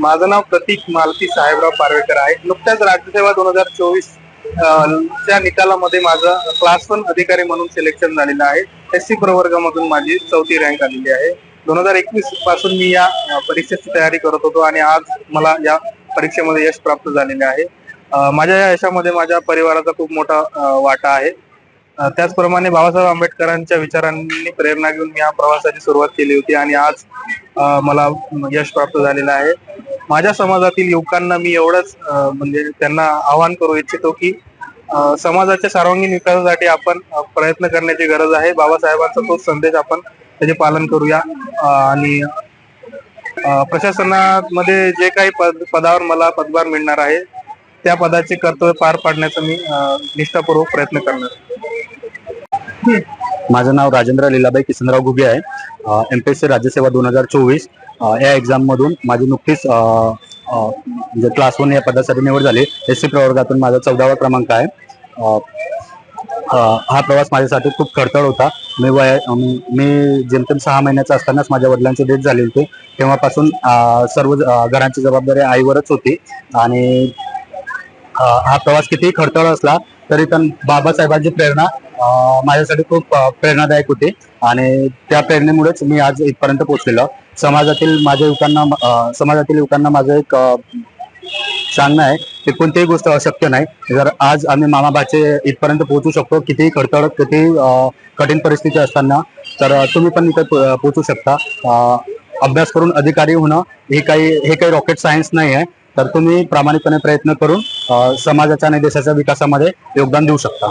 माझं नाव प्रतीक मालती साहेबराव पारवेकर आहे. नुकत्याच राज्यसेवा दोन हजार चोवीस च्या निकालामध्ये माझं क्लास वन अधिकारी म्हणून सिलेक्शन झालेलं आहे. एस सी प्रवर्गामधून माझी चौथी रँक आलेली आहे. दोन हजार एकवीसपासून मी या परीक्षेची तयारी करत होतो आणि आज मला या परीक्षेमध्ये यश प्राप्त झालेले आहे. माझ्या या यशामध्ये माझ्या परिवाराचा खूप मोठा वाटा आहे. त्याचप्रमाणे बाबासाहेब आंबेडकरांच्या विचारांनी प्रेरणा घेऊन मी या प्रवासाची सुरुवात केली होती आणि आज मला यश प्राप्त झालेलं आहे. माझ्या समाजातील युवकांना मी एवढंच म्हणजे त्यांना आवाहन करू इच्छितो की समाजाच्या सर्वांगीण विकासासाठी आपण प्रयत्न करण्याची गरज आहे. बाबासाहेबांचा तोच संदेश आपण त्याचे पालन करूया. आणि प्रशासनामध्ये जे काही पद पदावर मला पदभार मिळणार आहे त्या पदाचे कर्तव्य पार पाडण्याचा मी निष्ठापूर्वक प्रयत्न करणार. माझं नाव राजेंद्र लीलाबाई किसनराव घुगे आहे. एम पी एस सी राज्यसेवा दोन हजार चोवीस या एक्झाममधून माझी नुकतीच म्हणजे क्लास वन या पदासाठी निवड झाली. एस सी प्रवर्गातून माझा चौदावा क्रमांक आहे. हा प्रवास माझ्यासाठी खूप खडतळ होता. मी वय मी जेमतेम सहा महिन्याचा असतानाच माझ्या वडिलांची डेथ झाली होती. तेव्हापासून सर्व घरांची जबाबदारी आईवरच होती. आणि हा प्रवास कितीही खडतळ असला तरी पण बाबासाहेबांची प्रेरणा माझ्यासाठी खूप प्रेरणादायक होती. आणि त्या प्रेरणेमुळेच मी आज इथपर्यंत पोहोचलेलो. समाजातील माझ्या युवकांना समाजातील युवकांना माझं एक सांगणं आहे की कोणतीही गोष्ट अशक्य नाही. जर आज आम्ही मामाबाचे इथपर्यंत पोहोचू शकतो कितीही खडतड कितीही कठीण परिस्थिती असताना तर तुम्ही पण इथे पोहोचू शकता. अभ्यास करून अधिकारी होणं हे काही हे काही रॉकेट सायन्स नाही आहे. तर तुम्ही प्रामाणिकपणे प्रयत्न करून समाजाच्या आणि देशाच्या विकासामध्ये योगदान देऊ शकता.